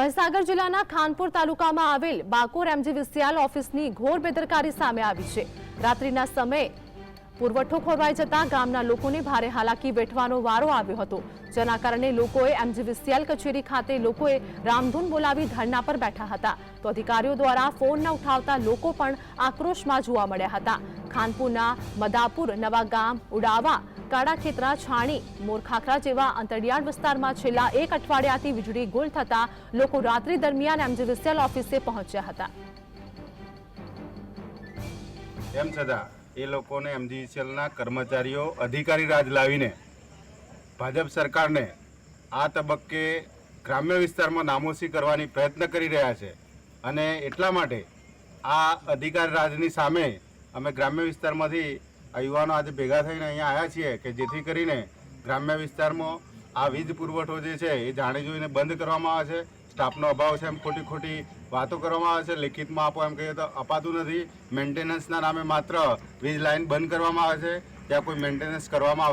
મહીસાગર જિલ્લાના ખાનપુર તાલુકામાં આવેલ બાકોર એમજી વિસ્યાલ ઓફિસની ઘોર બેદરકારી સામે આવી છે. રાત્રિના સમયે પુરવઠો ખોરવાઈ જતા ગામના લોકોને ભારે હાલાકી વેઠવાનો વારો આવ્યો હતો. જેના કારણે લોકોએ એમજી વિસ્યાલ કચેરી ખાતે લોકોએ રામધૂન બોલાવી ધરણા પર બેઠા હતા. તો અધિકારીઓ દ્વારા ફોન ન ઉઠાવતા લોકો પણ આક્રોશમાં જોવા મળ્યા હતા. ખાનપુરના મદાપુર નવા ગામ ઉડાવા કાળાખેતરા છાણી, મોરખાખરા જેવા અંતરિયાળ વિસ્તારમાં છેલ્લા એક અઠવાડિયાથી વીજળી ગુલ થતા લોકો રાત્રિ દરમિયાન એમજી વિસ્યાલ ઓફિસે પહોંચ્યા હતા. એમ છતાં, એ લોકોને એમજીવીસીએલના કર્મચારીઓ, અધિકારી રાજ લાવીને ભાજપ સરકારને આ તબક્કે ગ્રામ્ય વિસ્તારમાં નામોશી કરવાની પ્રયત્ન કરી રહ્યા છે અને એટલા માટે આ અધિકાર રાજની સામે અમે ગ્રામ્ય વિસ્તારમાંથી આ યુવાનો આજે ભેગા થઈને અહીંયા આવ્યા છીએ કે જેથી કરીને ગ્રામ્ય વિસ્તારમાં આ વીજ પુરવઠો જે છે એ જાણી જોઈને બંધ કરવામાં આવે છે. સ્ટાફનો અભાવ છે એમ ખોટી ખોટી વાતો કરવામાં આવે છે. લેખિતમાં આપો એમ કહીએ તો અપાતું નથી. મેન્ટેનન્સના નામે માત્ર વીજ લાઇન બંધ કરવામાં આવે છે. ત્યાં કોઈ મેન્ટેનન્સ કરવામાં આવતું